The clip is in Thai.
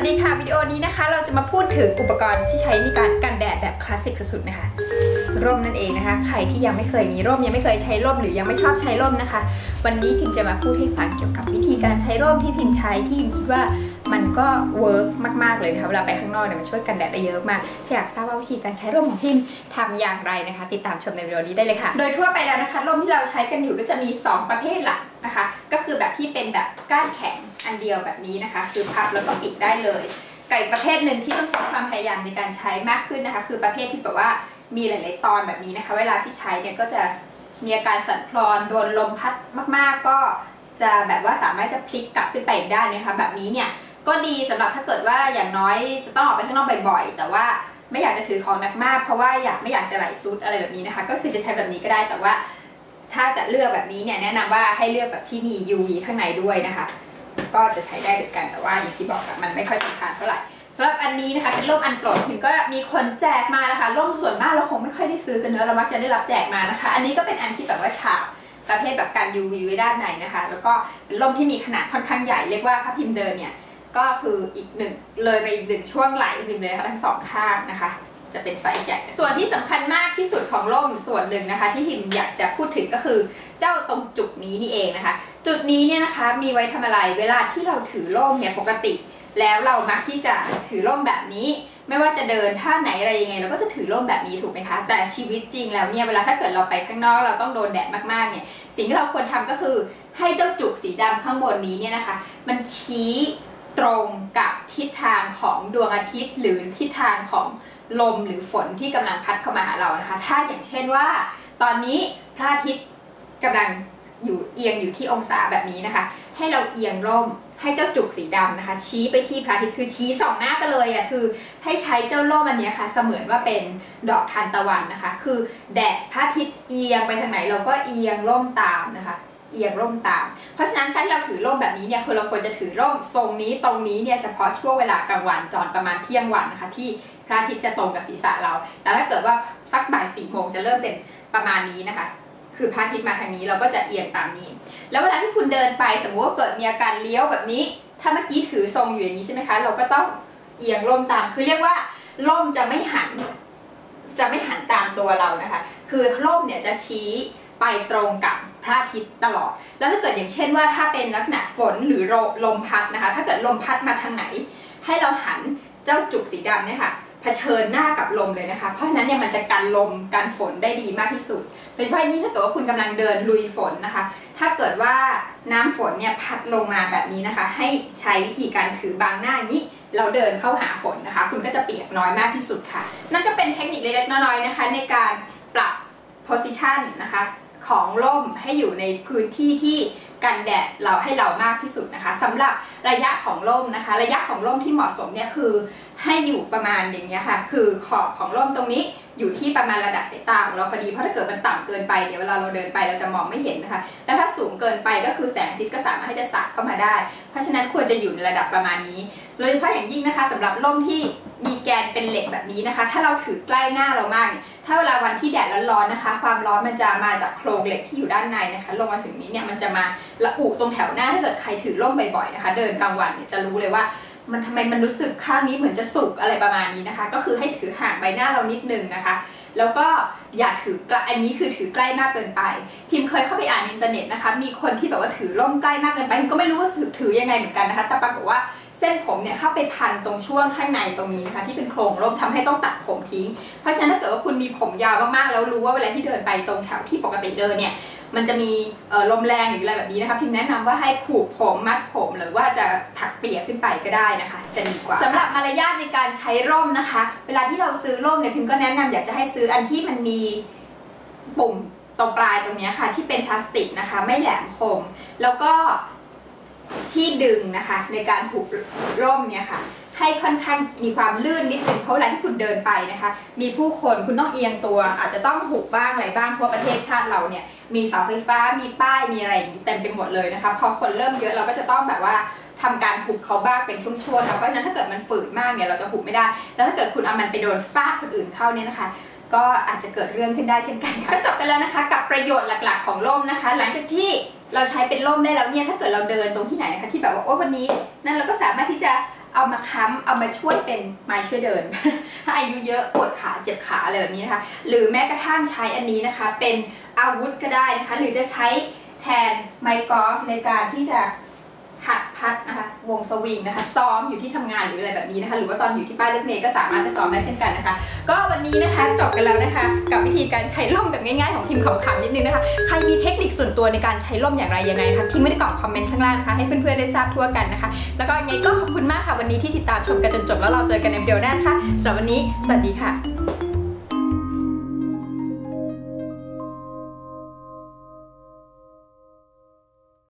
วัสดีค่ะ วิดีโอนี้นะคะ เราจะมาพูดถึงอุปกรณ์ที่ใช้ในการกันแดดแบบคลาสสิกสุดๆนะคะ ร่มนั่นเองนะคะ ใครที่ยังไม่เคยมีร่มยังไม่เคยใช้ร่มหรือยังไม่ชอบใช้ร่มนะคะ วันนี้พิมจะมาพูดให้ฟังเกี่ยวกับวิธีการใช้ร่มที่พิมใช้ที่พิมคิดว่ามันก็เวิร์กมากๆเลยนะคะเวลาไปข้างนอกเนี่ยมันช่วยกันแดดได้เยอะมากถ้าอยากทราบว่าวิธีการใช้ร่มของพิมทำอย่างไรนะคะ ติดตามชมในวิดีโอนี้ได้เลยค่ะ โดยทั่วไปแล้วนะคะร่มที่เราใช้กันอยู่ก็จะมี 2 ประเภทหลักนะคะ ก็คือแบบที่เป็นแบบก้านแข็ง อันเดียวแบบนี้นะคะ คือพับแล้วก็ปิดได้เลยไก่ประเภทหนึ่งที่ต้องใช้ความพยายามในการใช้มากขึ้นนะคะ คือประเภทที่แบบว่ามีหลาย ๆ ตอนแบบนี้นะคะ เวลาที่ใช้เนี่ยก็จะมีอาการสั่นคลอนโดนลมพัดมาก ๆ ก็จะแบบว่าสามารถจะพลิกกลับขึ้นไปอีกได้นะคะ แบบนี้เนี่ยก็ดีสำหรับถ้าเกิดว่าอย่างน้อยจะต้องออกไปข้างนอกบ่อย ๆ แต่ว่าไม่อยากจะถือของหนักมาก เพราะว่าอยากไม่อยากจะไหลซุดอะไรแบบนี้นะคะ ก็คือจะใช้แบบนี้ก็ได้แต่ว่าถ้าจะเลือกแบบนี้เนี่ยแนะนำว่าให้เลือกแบบที่มี UV ข้างในด้วยนะคะ ก็จะใช้ได้เหมือนกันแต่ว่าอย่างที่บอกค่ะมันไม่ค่อยทนทานเท่าไหร่สำหรับอันนี้นะคะเป็นร่มอันโปรดพิมก็มีคนแจกมานะคะร่มส่วนมากเราคงไม่ค่อยได้ซื้อกันเนอะเรามักจะได้รับแจกมานะคะ อันนี้ก็เป็นอันที่แบบว่าฉาบประเภทแบบกัน UV ไว้ด้านในนะคะ แล้วก็เป็นร่มที่มีขนาดค่อนข้างใหญ่เรียกว่าถ้าพิมพ์เดินเนี่ยก็คืออีกหนึ่งเลยไปอีกหนึ่งช่วงไหล่พิมพ์เลยนะคะทั้งสองข้างนะคะ จะเป็นไซส์ใหญ่ ส่วนที่สำคัญมากที่สุดของร่มส่วนหนึ่งนะคะ ที่พิมอยากจะพูดถึงก็คือ เจ้าตรงจุดนี้นี่เองนะคะ จุดนี้เนี่ยนะคะมีไว้ทำอะไรเวลาที่เราถือร่มเนี่ยปกติ แล้วเรามักที่จะถือร่มแบบนี้ ไม่ว่าจะเดินท่าไหนอะไรยังไง เราก็จะถือร่มแบบนี้ถูกไหมคะ แต่ชีวิตจริงแล้วเนี่ยเวลาถ้าเกิดเราไปข้างนอกเราต้องโดนแดดมากๆเนี่ยสิ่งที่เราควรทำก็คือให้เจ้าจุกสีดำข้างบนนี้เนี่ยนะคะ มันชี้ตรงกับทิศทางของดวงอาทิตย์หรือทิศทางของ ลมหรือฝนที่กำลังพัดเข้ามาหาเรานะคะ ถ้าอย่างเช่นว่า ตอนนี้พระอาทิตย์กำลังอยู่เอียงอยู่ที่องศาแบบนี้นะคะ ให้เราเอียงร่มให้เจ้าจุกสีดำนะคะ ชี้ไปที่พระอาทิตย์คือชี้สองหน้ากันเลยอะคือให้ใช้เจ้าร่มอันนี้ค่ะ เสมือนว่าเป็นดอกทานตะวันนะคะ คือแดดพระอาทิตย์เอียงไปทางไหนเราก็เอียงร่มตามนะคะ เอียงร่มตาม เพราะฉะนั้นการที่เราถือร่มแบบนี้เนี่ยคือเราควรจะถือร่มทรงนี้ตรงนี้เนี่ยเฉพาะช่วงเวลากลางวันตอนประมาณเที่ยงวันนะคะที่ พระอาทิตย์จะตรงกับศีรษะเราแต่ถ้าเกิดว่าสักบ่ายสี่โมงจะเริ่มเป็นประมาณนี้นะคะ คือพระอาทิตย์มาทางนี้เราก็จะเอียงตามนี้ แล้วเวลาที่คุณเดินไปสมมติว่าเกิดมีอาการเลี้ยวแบบนี้ ถ้าเมื่อกี้ถือทรงอยู่อย่างนี้ใช่ไหมคะ เราก็ต้องเอียงร่มตาม คือเรียกว่าร่มจะไม่หัน จะไม่หันตามตัวเรานะคะ คือร่มเนี่ยจะชี้ไปตรงกับพระอาทิตย์ตลอด แล้วถ้าเกิดอย่างเช่นว่าถ้าเป็นลักษณะฝนหรือลมพัดนะคะ ถ้าเกิดลมพัดมาทางไหน ให้เราหันเจ้าจุกสีดำเนี่ยค่ะ ชิญหน้ากับลมเลยนะคะ เพราะฉะนั้นเนี่ยมันจะกันลมกันฝนได้ดีมากที่สุดโดยเฉพาะยิ่งถ้าเกิดว่าคุณกำลังเดินลุยฝนนะคะ ถ้าเกิดว่าน้ำฝนเนี่ยพัดลงมาแบบนี้นะคะ ให้ใช้วิธีการถือบางหน้านี้เราเดินเข้าหาฝนนะคะ คุณก็จะเปียกน้อยมากที่สุดค่ะ นั่นก็เป็นเทคนิคเล็กๆน้อยๆนะคะ ในการปรับ position นะคะของร่มให้อยู่ในพื้นที่ที่ กันแดดเราให้เรามากที่สุดนะคะสำหรับระยะของร่มนะคะ ระยะของร่มที่เหมาะสมเนี่ยคือให้อยู่ประมาณอย่างนี้ค่ะ คือขอบของร่มตรงนี้อยู่ที่ประมาณระดับสายตาของเราพอดีเพราะถ้าเกิดมันต่ำเกินไปเดี๋ยวเวลาเราเดินไปเราจะมองไม่เห็นนะคะ แล้วถ้าสูงเกินไปก็คือแสงอาทิตย์ก็สามารถที่จะสาดเข้ามาได้ เพราะฉะนั้นควรจะอยู่ในระดับประมาณนี้โดยเฉพาะอย่างยิ่งนะคะสำหรับร่มที่ มีแกนเป็นเหล็กแบบนี้นะคะ ถ้าเราถือใกล้หน้าเรามาก ถ้าเวลาวันที่แดดร้อนๆนะคะ ความร้อนมันจะมาจากโครงเหล็กที่อยู่ด้านในนะคะ ลงมาถึงนี้เนี่ยมันจะมาระอุตรงแถวหน้าถ้าเกิดใครถือร่มบ่อยๆนะคะ เดินกลางวันเนี่ยจะรู้เลยว่ามันทำไมมันรู้สึกข้างนี้เหมือนจะสุกอะไรประมาณนี้นะคะ ก็คือให้ถือห่างใบหน้าเรานิดนึงนะคะ แล้วก็อย่าถืออันนี้คือถือใกล้มากเกินไป พิมเคยเข้าไปอ่านอินเทอร์เน็ตนะคะ มีคนที่แบบว่าถือร่มใกล้มากเกินไปก็ไม่รู้ว่าถือยังไงเหมือนกันนะคะ แต่ปรากฏว่าเส้นผมเนี่ยเข้าไปพันตรงช่วงข้างในตรงนี้นะคะที่เป็นโครงร่มทำให้ต้องตัดผมทิ้ง เพราะฉะนั้นถ้าเกิดว่าคุณมีผมยาวมากๆแล้วรู้ว่าเวลาที่เดินไปตรงแถวที่ปกติเดินเนี่ย มันจะมีลมแรงหรืออะไรแบบนี้นะคะพิมแนะนำว่าให้ผูกผมมัดผมหรือว่าจะถักเปียกขึ้นไปก็ได้นะคะ จะดีกว่าสำหรับมารยาทในการใช้ร่มนะคะ เวลาที่เราซื้อร่มเนี่ยพิมก็แนะนำอยากจะให้ซื้ออันที่มันมีปุ่มตรงปลายตรงนี้ค่ะ ที่เป็นพลาสติกนะคะ ไม่แหลมคม แล้วก็ที่ดึงนะคะ ในการผูกร่มเนี่ยค่ะ ให้ค่อนข้างมีความลื่นนิดนึงเพราะเวลาที่คุณเดินไปนะคะ มีผู้คนคุณต้องเอียงตัว อาจจะต้องหุบบ้างอะไรบ้างเพราะประเทศชาติเราเนี่ยมีเสาไฟฟ้ามีป้ายมีอะไรเต็มไปหมดเลยนะคะพอคนเริ่มเยอะเราก็จะต้องแบบว่าทำการหุบเขาบ้างเป็นช่วงๆเพราะฉะนั้นถ้าเกิดมันฝืดมากเนี่ยเราจะหุบไม่ได้ แล้วถ้าเกิดคุณเอามันไปโดนฟาดคนอื่นเข้าเนี่ยนะคะ ก็อาจจะเกิดเรื่องขึ้นได้เช่นกันค่ะก็จบไปแล้วนะคะ กับประโยชน์หลักๆ ของร่มนะคะ หลังจากที่เราใช้เป็นร่มได้แล้วเนี่ยถ้าเกิดเราเดินตรงที่ไหนนะคะที่แบบว่าโอ้วันนี้นั่นเราก็สามารถที่จะ เอามาค้ำเอามาช่วยเป็นไม้ช่วยเดิน ถ้าอายุเยอะปวดขาเจ็บขาอะไรแบบนี้นะคะ หรือแม้กระทั่งใช้อันนี้นะคะ เป็นอาวุธก็ได้นะคะ หรือจะใช้แทนไม้กอล์ฟในการที่จะ พัดนะคะวงสวิงนะคะซ้อมอยู่ที่ทำงานหรืออะไรแบบนี้นะคะ หรือว่าตอนอยู่ที่ป้ายรถเมล์ก็สามารถจะซ้อมได้เช่นกันนะคะ ก็วันนี้นะคะจบกันแล้วนะคะ กับวิธีการใช้ล่มแบบง่ายๆของทีมขำๆนิดนึงนะคะใครมีเทคนิคส่วนตัวในการใช้ล่มอย่างไรยังไงนะคะทิ้งไว้ในกล่องคอมเมนต์ข้างล่างนะคะให้เพื่อนๆได้ทราบทั่วกันนะคะ แล้วก็ยังไงก็ขอบคุณมากค่ะวันนี้ที่ติดตามชมกันจนจบแล้วเราเจอกันในวิดีโอหน้านะคะสำหรับวันนี้สวัสดีค่ะ